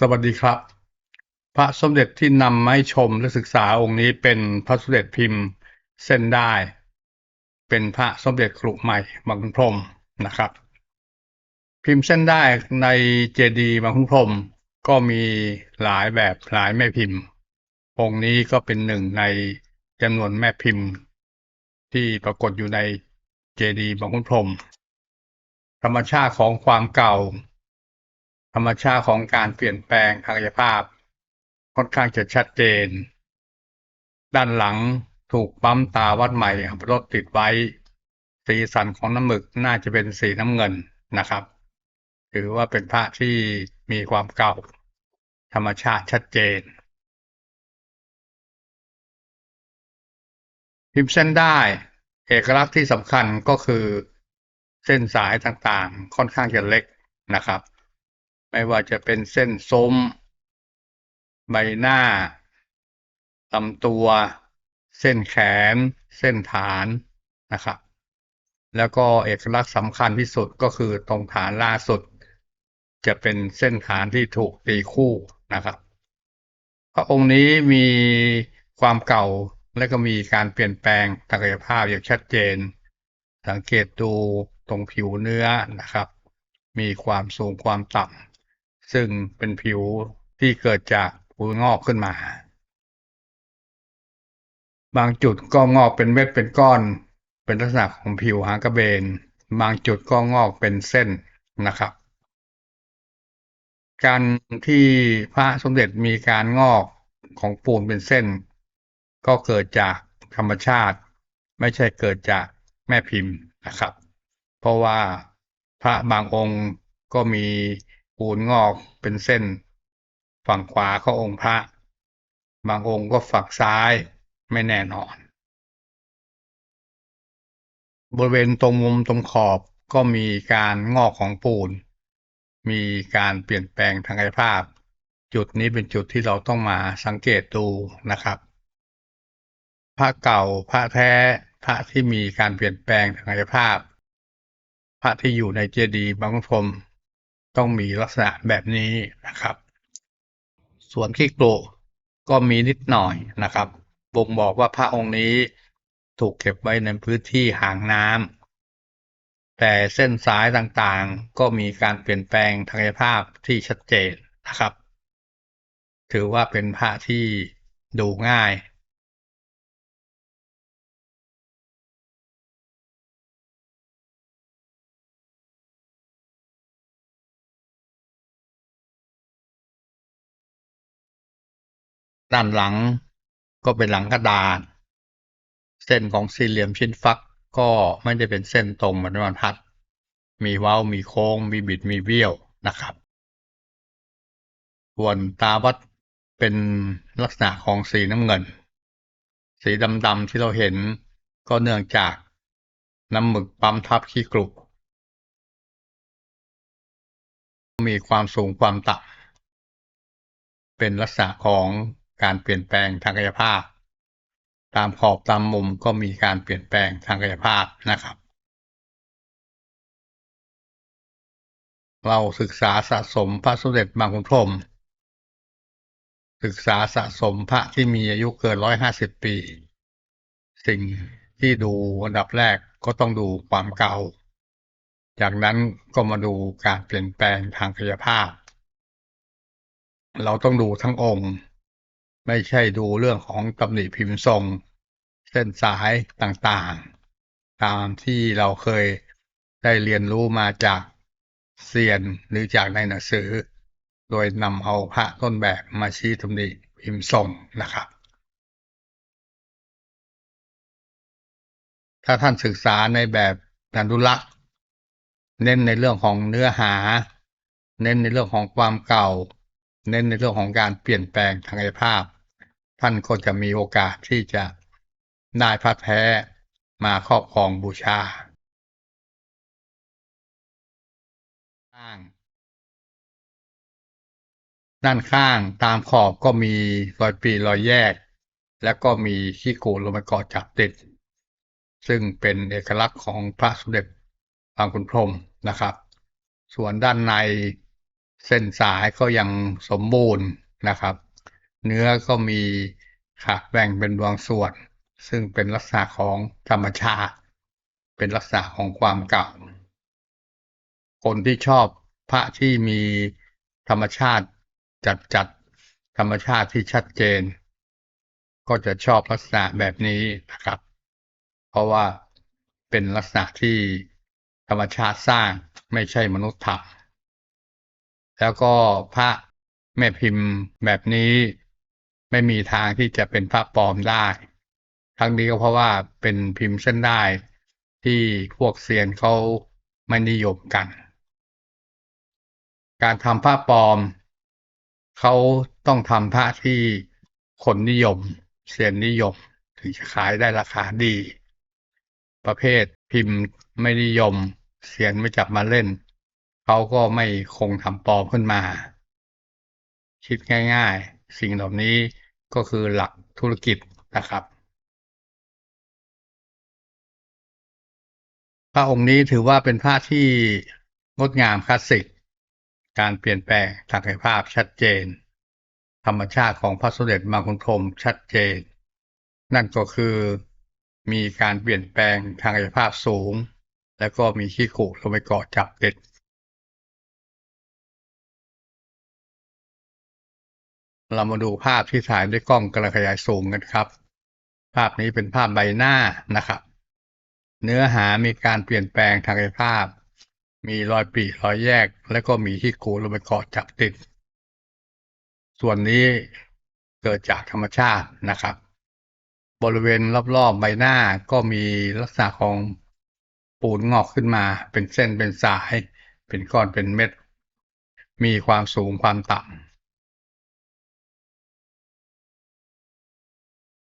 สวัสดีครับ พระสมเด็จที่นำมาให้ชมและศึกษาองค์นี้เป็นพระสมเด็จพิมพ์เส้นได้ เป็นพระสมเด็จครุใหม่บางขุนพรมนะครับ พิมพ์เส้นได้ในเจดีย์บางขุนพรมก็มีหลายแบบหลายแม่พิมพ์ องค์นี้ก็เป็นหนึ่งในจำนวนแม่พิมพ์ ที่ปรากฏอยู่ในเจดีย์บางขุนพรมธรรมชาติของความเก่า รรมชาติของการเปลี่ยนแปลงทางกายภาพ ค่อนข้างจะชัดเจน ด้านหลังถูกปั๊มตาวัดใหม่อัปรถติดไว้ สีสันของน้ำหมึกน่าจะเป็นสีน้ำเงินนะครับ ถือว่าเป็นพระที่มีความเก่า ธรรมชาติชัดเจน พิมพ์เส้นได้เอกลักษณ์ที่สำคัญก็คือเส้นสายต่างๆ ค่อนข้างจะเล็กนะครับ ไม่ว่าจะเป็นเส้นซุ้ม ใบหน้าลำตัว เส้นแขน เส้นฐานนะครับ แล้วก็เอกลักษณ์สำคัญที่สุดก็คือตรงฐานล่าสุด จะเป็นเส้นฐานที่ถูกตีคู่นะครับพระองค์นี้มีความเก่าและก็มีการเปลี่ยนแปลงทางกายภาพอย่างชัดเจน สังเกตดูตรงผิวเนื้อนะครับ มีความสูงความต่ำ ซึ่งเป็นผิวที่เกิดจากภูงอกขึ้นมา บางจุดก็งอกเป็นเม็ดเป็นก้อน เป็นลักษณะของผิวหางกระเบน บางจุดก็งอกเป็นเส้นนะครับ การที่พระสมเด็จมีการงอกของปูนเป็นเส้น ก็เกิดจากธรรมชาติ ไม่ใช่เกิดจากแม่พิมพ์นะครับ เพราะว่าพระบางองค์ก็มี ปูนงอกเป็นเส้น ฝั่งขวาก็องค์พระ บางองค์ก็ฝั่งซ้ายไม่แน่นอน บริเวณตรงมุมตรงขอบก็มีการงอกของปูน มีการเปลี่ยนแปลงทางกายภาพ จุดนี้เป็นจุดที่เราต้องมาสังเกตดูนะครับพระเก่าพระแท้พระที่มีการเปลี่ยนแปลงทางกายภาพ พระที่อยู่ในเจดีย์บางพรม ต้องมีลักษณะแบบนี้นะครับ ส่วนขี้โกรก็มีนิดหน่อยนะครับบ่งบอกว่าพระองค์นี้ถูกเก็บไว้ในพื้นที่ห่างน้ำแต่เส้นสายต่างๆ ก็มีการเปลี่ยนแปลงทางกายภาพที่ชัดเจนนะครับ ถือว่าเป็นพระที่ดูง่าย ด้านหลังก็เป็นหลังกระดานเส้นของสี่เหลี่ยมชิ้นฟักก็ไม่ได้เป็นเส้นตรงเหมือนบรรทัด มีเว้ามีโค้ง มีบิดมีเบี้ยวนะครับส่วนตาวัดเป็นลักษณะของสีน้ำเงิน สีดำๆที่เราเห็นก็เนื่องจากน้ำหมึกปั๊มทับขี้กรุมีความสูงความต่ำเป็นลักษณะของ การเปลี่ยนแปลงทางกายภาพ ตามขอบตามมุมก็มีการเปลี่ยนแปลงทางกายภาพนะครับ เราศึกษาสะสมพระสมเด็จบางขุนพรหมศึกษาสะสมพระที่มีอายุเกินร้อยห้าสิบปี สิ่งที่ดูอันดับแรกก็ต้องดูความเก่า จากนั้นก็มาดูการเปลี่ยนแปลงทางกายภาพ เราต้องดูทั้งองค์ ไม่ใช่ดูเรื่องของตำหนิพิมพ์ทรง เส้นสายต่างๆ ตามที่เราเคยได้เรียนรู้มาจากเซียนหรือจากในหนังสือ โดยนำเอาพระต้นแบบมาชี้ตำหนิพิมพ์ทรงนะครับ ถ้าท่านศึกษาในแบบอนุรักษ์เน้นในเรื่องของเนื้อหา เน้นในเรื่องของความเก่า เน้นในเรื่องของการเปลี่ยนแปลงทางกายภาพ ท่านก็จะมีโอกาสที่จะได้พระแท้มาครอบครองบูชาข้างด้านข้างตามขอบก็มีรอยปีรอยแยก แล้วก็มีขี้โกนลงไปเกาะจับติด ซึ่งเป็นเอกลักษณ์ของพระสมเด็จบางขุนพรมนะครับ ส่วนด้านในเส้นสายก็ยังสมบูรณ์นะครับ เนื้อก็มีขาดแบ่งเป็นบางส่วน ซึ่งเป็นลักษณะของธรรมชาติ เป็นลักษณะของความเก่า คนที่ชอบพระที่มีธรรมชาติจัดจัดธรรมชาติที่ชัดเจน ก็จะชอบลักษณะแบบนี้นะครับ เพราะว่าเป็นลักษณะที่ธรรมชาติสร้างไม่ใช่มนุษย์ทำแล้วก็พระแม่พิมพ์แบบนี้ ไม่มีทางที่จะเป็นพระปลอมได้ ทั้งนี้ก็เพราะว่าเป็นพิมพ์เส้นได้ที่พวกเซียนเขาไม่นิยมกัน การทำผ้าปลอมเขาต้องทำผ้าที่คนนิยม เซียนนิยม ถึงจะขายได้ราคาดี ประเภทพิมพ์ไม่นิยม เซียนไม่จับมาเล่น เขาก็ไม่คงทำปลอมขึ้นมา คิดง่าย ๆ สิ่งเหล่านี้ ก็คือหลักธุรกิจนะครับ พระองค์นี้ถือว่าเป็นพระที่งดงามคลาสสิก การเปลี่ยนแปลงทางกายภาพชัดเจน ธรรมชาติของพระสมเด็จมาคุณพรมชัดเจน นั่นก็คือมีการเปลี่ยนแปลงทางกายภาพสูง แล้วก็มีขี้ขุลงไปเกาะจับติด เรามาดูภาพที่ถ่ายด้วยกล้องกระขยายสูงกันครับ ภาพนี้เป็นภาพใบหน้านะครับ เนื้อหามีการเปลี่ยนแปลงทางกายภาพ มีรอยปีรอยแยก และก็มีที่กูลงไปเกาะจับติด ส่วนนี้เกิดจากธรรมชาตินะครับ บริเวณรอบๆใบหน้าก็มีลักษณะของปูนงอกขึ้นมา เป็นเส้นเป็นสาย เป็นก้อนเป็นเม็ด มีความสูงความต่ำ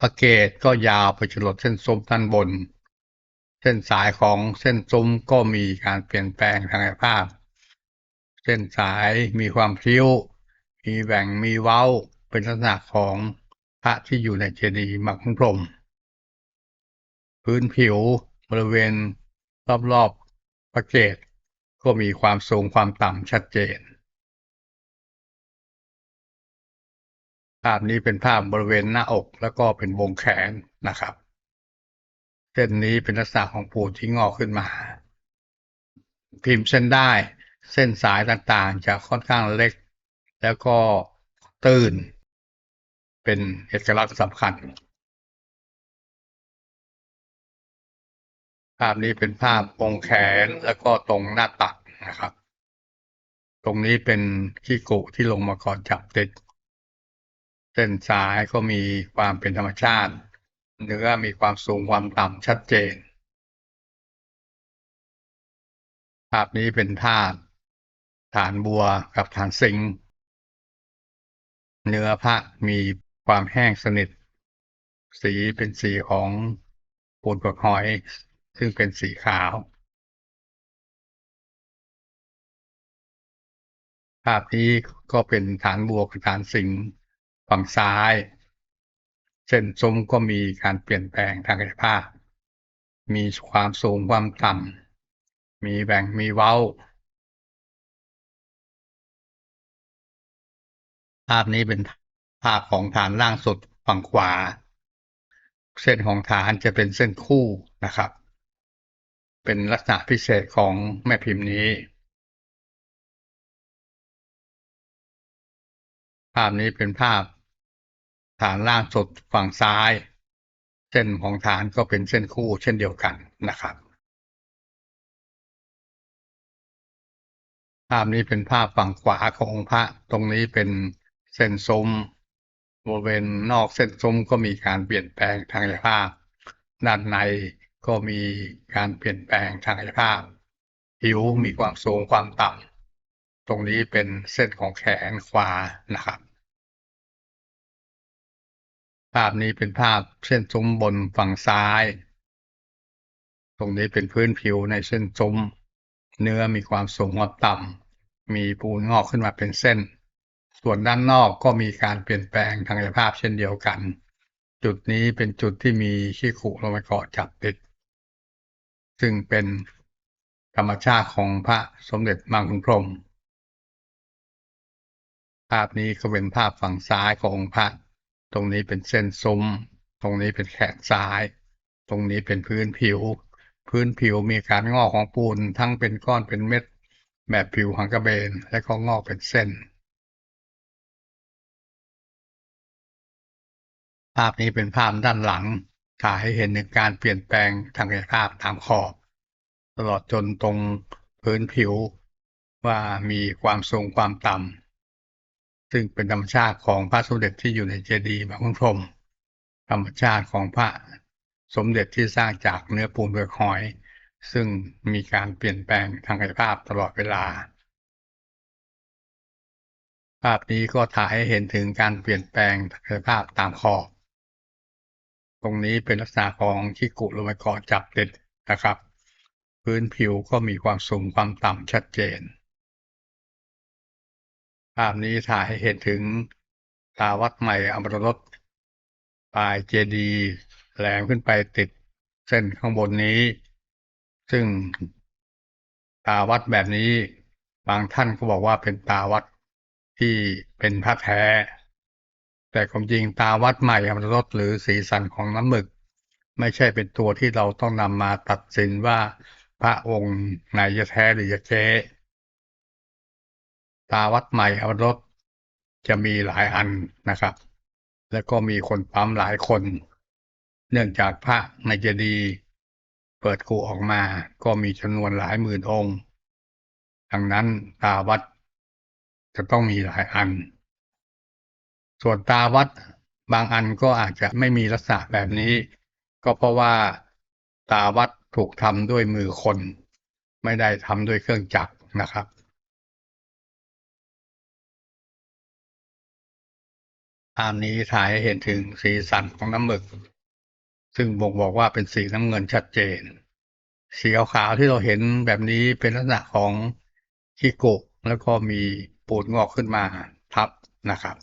พระเกตก็ยาวไปจนลดเส้นซุ้มด้านบน เส้นสายของเส้นซุ้มก็มีการเปลี่ยนแปลงทางกายภาพ เส้นสายมีความพริ้ว มีแหว่งมีเว้าเป็นลักษณะของพระที่อยู่ในเจดีย์มักพรมพื้นผิวบริเวณรอบๆพระเกตก็มีความสูงความต่ำชัดเจน ภาพนี้เป็นภาพบริเวณหน้าอกแล้วก็เป็นวงแขนนะครับ เส้นนี้เป็นลักษณะของปูที่งอกขึ้นมา พิมพ์เส้นได้เส้นสายต่างๆ จะค่อนข้างเล็ก แล้วก็ตื้น เป็นเอกลักษณ์สำคัญ ภาพนี้เป็นภาพวงแขนแล้วก็ตรงหน้าตักนะครับ ตรงนี้เป็นขี้กุที่ลงมาก่อนจับติด เส้นสายก็มีความเป็นธรรมชาติ เนื้อมีความสูงความต่ำชัดเจน ภาพนี้เป็นภาพฐานบัวกับฐานสิงเนื้อพระมีความแห้งสนิท สีเป็นสีของปูนเปลือกหอย ซึ่งเป็นสีขาว ภาพนี้ก็เป็นฐานบัวกับฐานสิงห์ ฝั่งซ้าย เส้นซุ้มก็มีการเปลี่ยนแปลงทางกายภาพ มีความสูงความต่ำมีแบ่งมีเว้า ภาพนี้เป็นภาพของฐานล่างสุดฝั่งขวา เส้นของฐานจะเป็นเส้นคู่นะครับ เป็นลักษณะพิเศษของแม่พิมพ์นี้ภาพนี้เป็นภาพ ฐานล่างสุดฝั่งซ้าย เส้นของฐานก็เป็นเส้นคู่เช่นเดียวกันนะครับ ภาพนี้เป็นภาพฝั่งขวาขององค์พระตรงนี้เป็นเส้นซุ้มบริเวณนอกเส้นซุ้มก็มีการเปลี่ยนแปลงทางกายภาพ ด้านในก็มีการเปลี่ยนแปลงทางกายภาพ ผิวมีความสูงความต่ำตรงนี้เป็นเส้นของแขนขวานะครับ ภาพนี้เป็นภาพเส้นซุ้มบนฝั่งซ้าย ตรงนี้เป็นพื้นผิวในเส้นซุ้ม เนื้อมีความสูงความต่ำ มีปูนงอกขึ้นมาเป็นเส้น ส่วนด้านนอกก็มีการเปลี่ยนแปลงทางกายภาพเช่นเดียวกัน จุดนี้เป็นจุดที่มีขี้ขุลงไปเกาะจับติด ซึ่งเป็นธรรมชาติของพระสมเด็จมังคุพรมภาพนี้ก็เป็นภาพฝั่งซ้ายขององค์พระ ตรงนี้เป็นเส้นซุ้ม ตรงนี้เป็นแขนซ้าย ตรงนี้เป็นพื้นผิว พื้นผิวมีการงอกของปูนทั้งเป็นก้อนเป็นเม็ดแบบผิวหังกระเบน และก็งอกเป็นเส้น ภาพนี้เป็นภาพด้านหลังถ่ายให้เห็นถึงการเปลี่ยนแปลงทางกายภาพตามขอบ ตลอดจนตรงพื้นผิวว่ามีความสูงความต่ำ ซึ่งเป็นธรรมชาติของพระสมเด็จที่อยู่ในเจดีย์บางขุนพรมธรรมชาติของพระสมเด็จที่สร้างจากเนื้อปูนเปลือกหอย ซึ่งมีการเปลี่ยนแปลงทางกายภาพตลอดเวลา ภาพนี้ก็ถ่ายให้เห็นถึงการเปลี่ยนแปลงทางกายภาพตามขอบตรงนี้เป็นลักษณะของที่กุลงไปเกาะจับติดนะครับ พื้นผิวก็มีความสูงความต่ำชัดเจนาพนี้ถ่ายให้เห็นถึงตาวัดใหม่อมรรถปลายเจดีแหลมขึ้นไปติดเส้นข้างบนนี้ ซึ่งตาวัดแบบนี้บางท่านก็บอกว่าเป็นตาวัดที่เป็นพระแท้ แต่ความจริงตาวัดใหม่อมรรถหรือสีสันของน้ำหมึก ไม่ใช่เป็นตัวที่เราต้องนำมาตัดสินว่าพระองค์ไหนจะแท้หรือจะเก๊ ตาวัดใหม่อมรถจะมีหลายอันนะครับ แล้วก็มีคนปั๊มหลายคน เนื่องจากพระในเจดีย์เปิดกูออกมาก็มีจำนวนหลายหมื่นองค์ ดังนั้นตาวัดจะต้องมีหลายอัน ส่วนตาวัดบางอันก็อาจจะไม่มีลักษณะแบบนี้ ก็เพราะว่าตาวัดถูกทำด้วยมือคน ไม่ได้ทำด้วยเครื่องจักรนะครับ ภาพนี้ถ่ายให้เห็นถึงสีสันของน้ำหมึก ซึ่งบ่งบอกว่าเป็นสีน้ำเงินชัดเจน สีขาวๆที่เราเห็นแบบนี้เป็นลักษณะของขี้โกะแล้วก็มีปูดงอกขึ้นมาทับนะครับ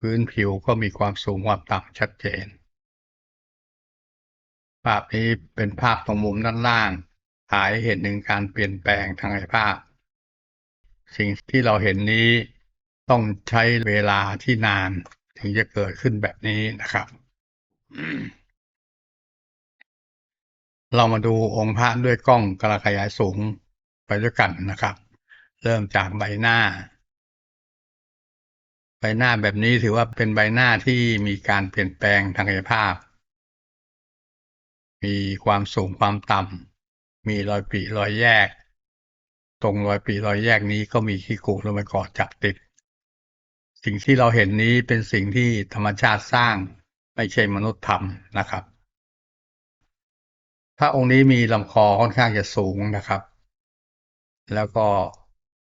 พื้นผิวก็มีความสูงความต่ำชัดเจน ภาพนี้เป็นภาพตรงมุมด้านล่างถ่ายให้เห็นถึงการเปลี่ยนแปลงทางกายภาพ สิ่งที่เราเห็นนี้ ต้องใช้เวลาที่นานถึงจะเกิดขึ้นแบบนี้นะครับ เรามาดูองค์พระด้วยกล้องกระขยายสูงไปด้วยกันนะครับ เริ่มจากใบหน้า ใบหน้าแบบนี้ถือว่าเป็นใบหน้าที่มีการเปลี่ยนแปลงทางกายภาพ มีความสูงความต่ำมีรอยปริรอยแยก ตรงรอยปริรอยแยกนี้ก็มีขี้กุลงไปเกาะจับติด สิ่งที่เราเห็นนี้เป็นสิ่งที่ธรรมชาติสร้างไม่ใช่มนุษย์ทำนะครับ พระองค์นี้มีลำคอค่อนข้างจะสูงนะครับ แล้วก็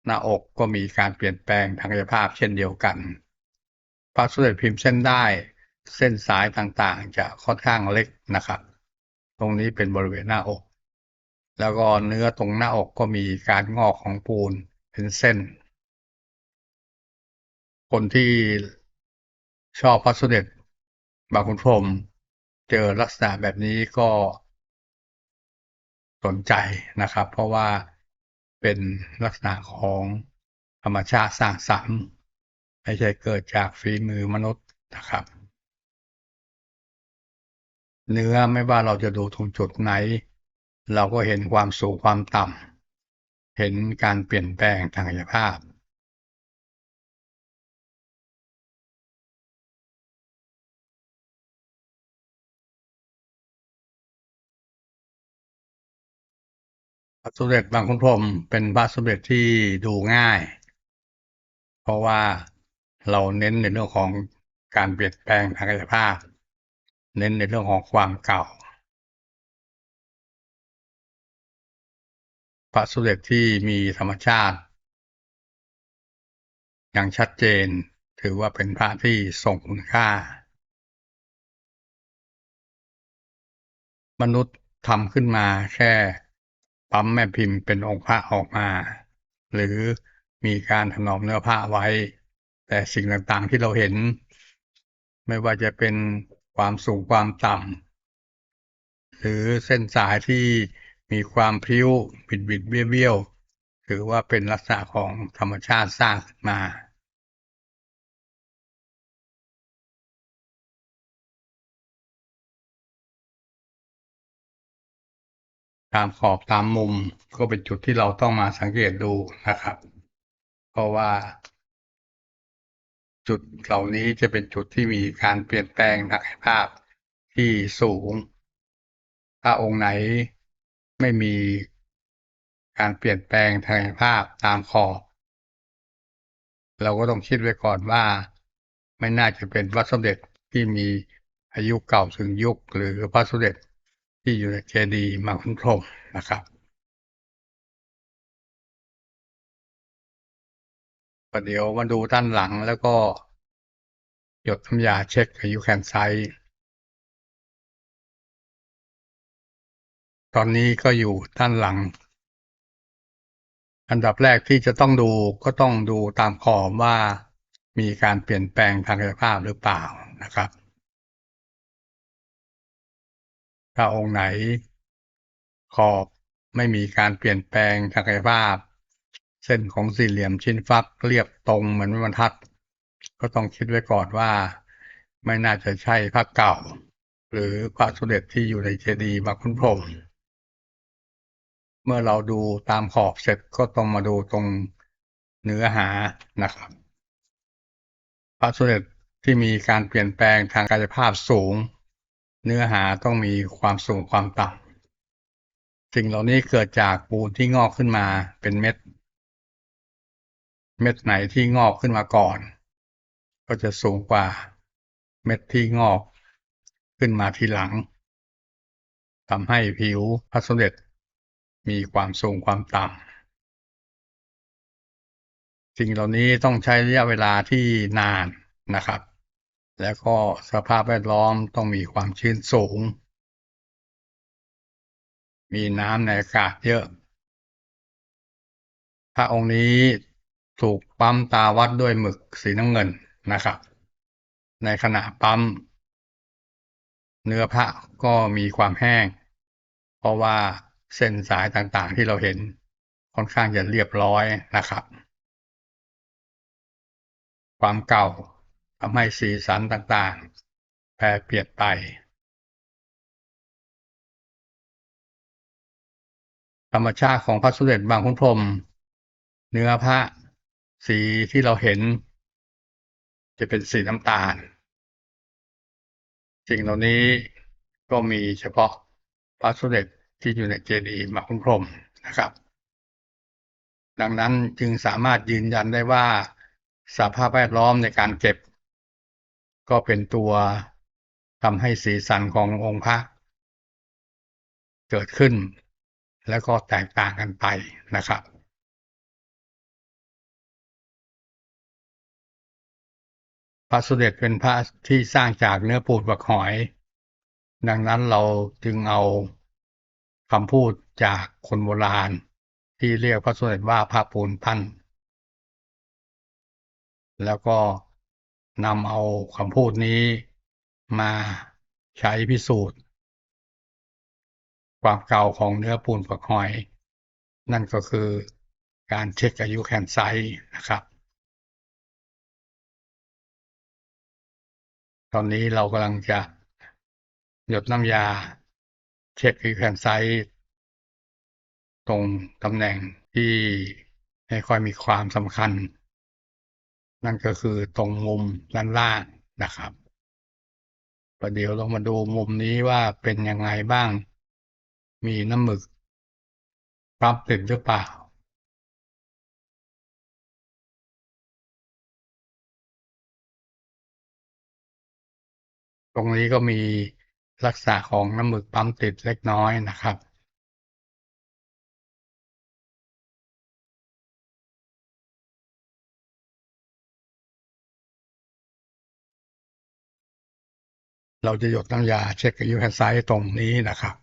หน้าอกก็มีการเปลี่ยนแปลงทางกายภาพเช่นเดียวกัน พระสมเด็จพิมพ์เส้นได้เส้นสายต่างๆ จะค่อนข้างเล็กนะครับ ตรงนี้เป็นบริเวณหน้าอก แล้วก็เนื้อตรงหน้าอกก็มีการงอกของปูนเป็นเส้น คนที่ชอบพระสมเด็จบางขุนพรมเจอลักษณะแบบนี้ก็สนใจนะครับ เพราะว่าเป็นลักษณะของธรรมชาติสร้างสรรค์ไม่ใช่เกิดจากฝีมือมนุษย์นะครับ เนื้อไม่ว่าเราจะดูตรงจุดไหน เราก็เห็นความสูงความต่ำเห็นการเปลี่ยนแปลงทางกายภาพ ระสมเด็จบางขุนพรมเป็นพระสมเด็จที่ดูง่าย เพราะว่าเราเน้นในเรื่องของการเปลี่ยนแปลงทางกายภาพ เน้นในเรื่องของความเก่า พระสมเด็จที่มีธรรมชาติ อย่างชัดเจนถือว่าเป็นพระที่ทรงคุณค่า มนุษย์ทำขึ้นมาแค่ ปั๊มแม่พิมพ์เป็นองค์พระออกมา หรือมีการถนอมเนื้อผ้าไว้ แต่สิ่งต่างๆที่เราเห็น ไม่ว่าจะเป็นความสูงความต่ำหรือเส้นสายที่มีความพริ้วบิดบิดเบี้ยวเบี้ยวถือว่าเป็นลักษณะของธรรมชาติสร้างขึ้นมา ตามขอบตามมุมก็เป็นจุดที่เราต้องมาสังเกตดูนะครับ เพราะว่า จุดเหล่านี้จะเป็นจุดที่มีการเปลี่ยนแปลงทางกภาพที่สูง ถ้าองค์ไหนไม่มีการเปลี่ยนแปลงทางกภาพตามขอบ เราก็ต้องคิดไว้ก่อนว่า ไม่น่าจะเป็นวัดสมเด็จที่มีอายุเก่าถึงยุคหรือพระสมเด็จ ที่อยู่ในเจดีย์มาคุณพรหมนะครับ ประเดี๋ยวมาดูด้านหลังแล้วก็ หยดน้ำยาเช็คอายุแคนไซต์ตอนนี้ก็อยู่ด้านหลัง อันดับแรกที่จะต้องดูก็ต้องดูตามขอบว่ามีการเปลี่ยนแปลงทางกายภาพหรือเปล่านะครับ ถ้าองค์ไหน ขอบไม่มีการเปลี่ยนแปลงทางกายภาพ เส้นของสี่เหลี่ยมชิ้นฟักเรียบตรงเหมือนบรรทัด ก็ต้องคิดไว้ก่อนว่า ไม่น่าจะใช่พระเก่า หรือพระสมเด็จที่อยู่ในเจดีย์มาคุณพรมเมื่อเราดูตามขอบเสร็จก็ต้องมาดูตรงเนื้อหานะครับพระสมเด็จที่มีการเปลี่ยนแปลงทางกายภาพสูง เนื้อหาต้องมีความสูงความต่ำสิ่งเหล่านี้เกิดจากปูนที่งอกขึ้นมาเป็นเม็ด เม็ดไหนที่งอกขึ้นมาก่อน ก็จะสูงกว่าเม็ดที่งอกขึ้นมาทีหลังทำให้ผิวพระสมเด็จมีความสูงความต่ำสิ่งเหล่านี้ต้องใช้ระยะเวลาที่นานนะครับ แล้วก็สภาพแวดล้อมต้องมีความชื้นสูง มีน้ำในอากาศเยอะ พระองค์นี้ถูกปั๊มตาวัดด้วยหมึกสีน้ำเงินนะครับ ในขณะปั๊ม เนื้อพระก็มีความแห้ง เพราะว่าเส้นสายต่างๆที่เราเห็นค่อนข้างจะเรียบร้อยนะครับ ความเก่า ทำให้สีสันต่างๆ แปรเปลี่ยนไป ธรรมชาติของพระสมเด็จบางขุนพรหมเนื้อพระสีที่เราเห็น จะเป็นสีน้ำตาล สิ่งเหล่านี้ก็มีเฉพาะพระสมเด็จที่อยู่ในเจดีย์มาคุณพรหมนะครับ ดังนั้นจึงสามารถยืนยันได้ว่าสภาพแวดล้อมในการเก็บ ก็เป็นตัวทำให้สีสันขององค์พระเกิดขึ้น แล้วก็แตกต่างกันไปนะครับ พระสมเด็จเป็นพระที่สร้างจากเนื้อปูนบักหอย ดังนั้นเราจึงเอาคำพูดจากคนโบราณ ที่เรียกพระสมเด็จว่าพระปูนปั้นแล้วก็ นำเอาคำพูดนี้มาใช้พิสูจน์ ความเก่าของเนื้อปูนฝักหอย นั่นก็คือการเช็คอายุแคนไซต์นะครับ ตอนนี้เรากำลังจะหยดน้ำยาเช็คอายุแคนไซต์ตรงตำแหน่งที่ไม่ค่อยมีความสำคัญ นั่นก็คือตรงมุมด้านล่างนะครับประเดี๋ยวเรามาดูมุมนี้ว่าเป็นยังไงบ้าง มีน้ำหมึกปั๊บติดหรือเปล่า ตรงนี้ก็มีลักษณะของน้ำหมึกปั๊มติดเล็กน้อยนะครับ เราจะหยดน้ำยาเช็คอายุแคนไซต์ตรงนี้นะครับ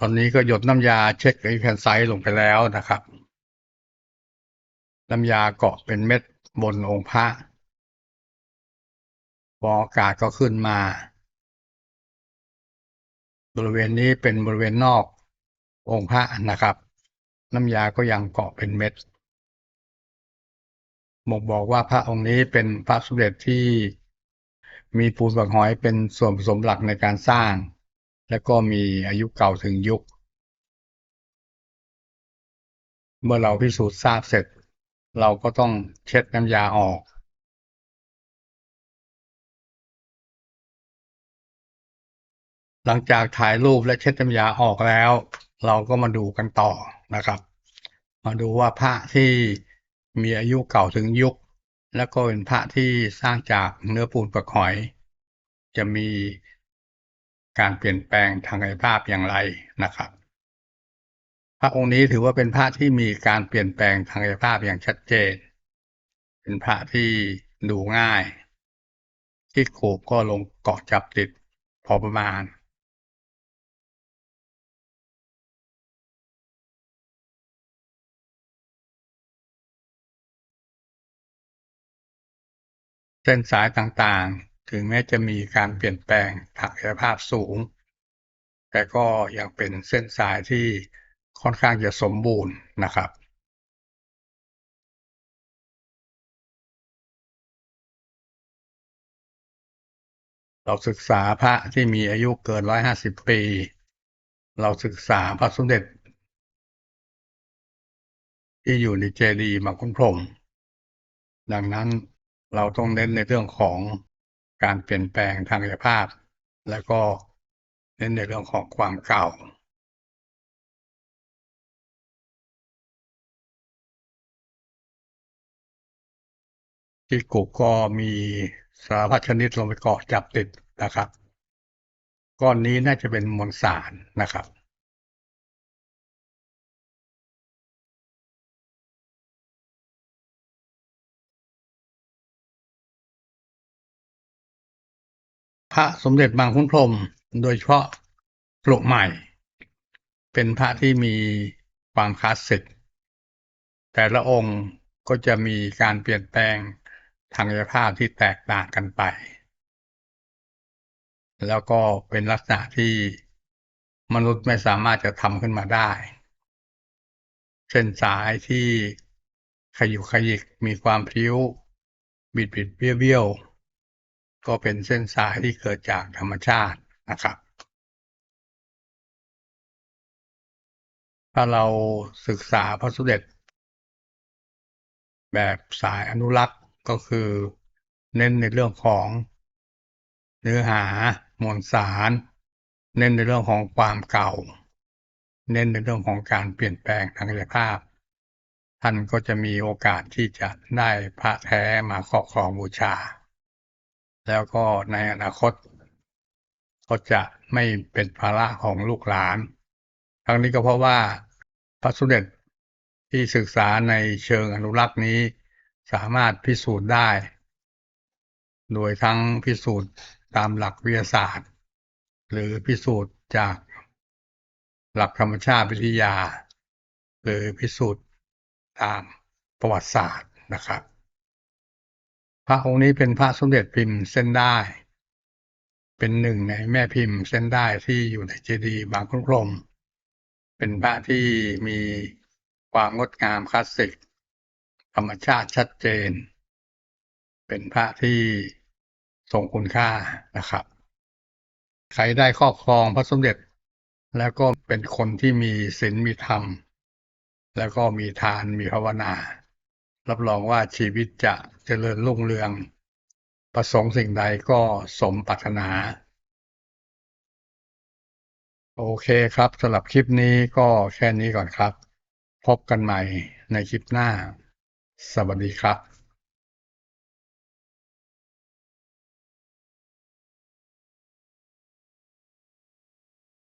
ตอนนี้ก็หยดน้ำยาเช็คอายุแคนไซต์ลงไปแล้วนะครับ น้ำยาเกาะเป็นเม็ดบนองค์พระพออากาศก็ขึ้นมา บริเวณนี้เป็นบริเวณนอก องค์พระนะครับ น้ำยาก็ยังเกาะเป็นเม็ดบ่งบอกว่าพระองค์นี้เป็นพระสมเด็จที่มีปูนเปลือกหอยเป็นส่วนผสมหลักในการสร้าง และก็มีอายุเก่าถึงยุค เมื่อเราพิสูจน์ทราบเสร็จ เราก็ต้องเช็ดน้ำยาออกหลังจากถ่ายรูปและเช็ดน้ำยาออกแล้ว เราก็มาดูกันต่อนะครับ มาดูว่าพระที่มีอายุเก่าถึงยุค แล้วก็เป็นพระที่สร้างจากเนื้อปูนปลือกหอย จะมีการเปลี่ยนแปลงทางกายภาพอย่างไรนะครับ พระองค์นี้ถือว่าเป็นพระที่มีการเปลี่ยนแปลงทางกายภาพอย่างชัดเจน เป็นพระที่ดูง่าย ที่ขูบก็ลงเกาะจับติดพอประมาณ เส้นสายต่างๆ ถึงแม้จะมีการเปลี่ยนแปลงทางกายภาพสูง แต่ก็ยังเป็นเส้นสายที่ค่อนข้างจะสมบูรณ์นะครับ เราศึกษาพระที่มีอายุเกินร้อยห้าสิบปี เราศึกษาพระสมเด็จ ที่อยู่ในเจดีย์มาคุ้มพรมดังนั้น เราต้องเน้นในเรื่องของการเปลี่ยนแปลงทางกายภาพ และก็เน้นในเรื่องของความเก่า ที่กุกก็มีสารพัดชนิดลงไปเกาะจับติดนะครับ ก้อนนี้น่าจะเป็นมวลสารนะครับ ระสมเด็จบางขุนพรหมโดยเฉพาะปลุกใหม่ เป็นพระที่มีความคลาสสิก แต่ละองค์ก็จะมีการเปลี่ยนแปลงทางกายภาพที่แตกต่างกันไป แล้วก็เป็นลักษณะที่มนุษย์ไม่สามารถจะทำขึ้นมาได้ เส้นสายที่ขยุกขยิกมีความพริ้ว บิดบิดเบี้ยวเบี้ยว ก็เป็นเส้นสายที่เกิดจากธรรมชาตินะครับ ถ้าเราศึกษาพระสมเด็จ แบบสายอนุรักษ์ก็คือเน้นในเรื่องของเนื้อหามวลสาร เน้นในเรื่องของความเก่า เน้นในเรื่องของการเปลี่ยนแปลงทางกายภาพ ท่านก็จะมีโอกาสที่จะได้พระแท้มาครอบครองบูชา แล้วก็ในอนาคต ก็จะไม่เป็นภาระของลูกหลาน ทั้งนี้ก็เพราะว่าพระสมเด็จที่ศึกษาในเชิงอนุรักษ์นี้สามารถพิสูจน์ได้ โดยทั้งพิสูจน์ตามหลักวิทยาศาสตร์ หรือพิสูจน์จากหลักธรรมชาติวิทยา หรือพิสูจน์ตามประวัติศาสตร์นะครับ พระองค์นี้เป็นพระสมเด็จพิมพ์เส้นได้ เป็นหนึ่งในแม่พิมพ์เส้นได้ที่อยู่ในเจดีย์บางขุนพรมเป็นพระที่มีความงดงามคลาสสิก ธรรมชาติชัดเจน เป็นพระที่ทรงคุณค่านะครับ ใครได้ครอบครองพระสมเด็จ แล้วก็เป็นคนที่มีศีลมีธรรม แล้วก็มีทานมีภาวนา รับรองว่าชีวิตจะเจริญรุ่งเรือง ประสงค์สิ่งใดก็สมปรารถนา โอเคครับสำหรับคลิปนี้ก็แค่นี้ก่อนครับ พบกันใหม่ในคลิปหน้า สวัสดีครับ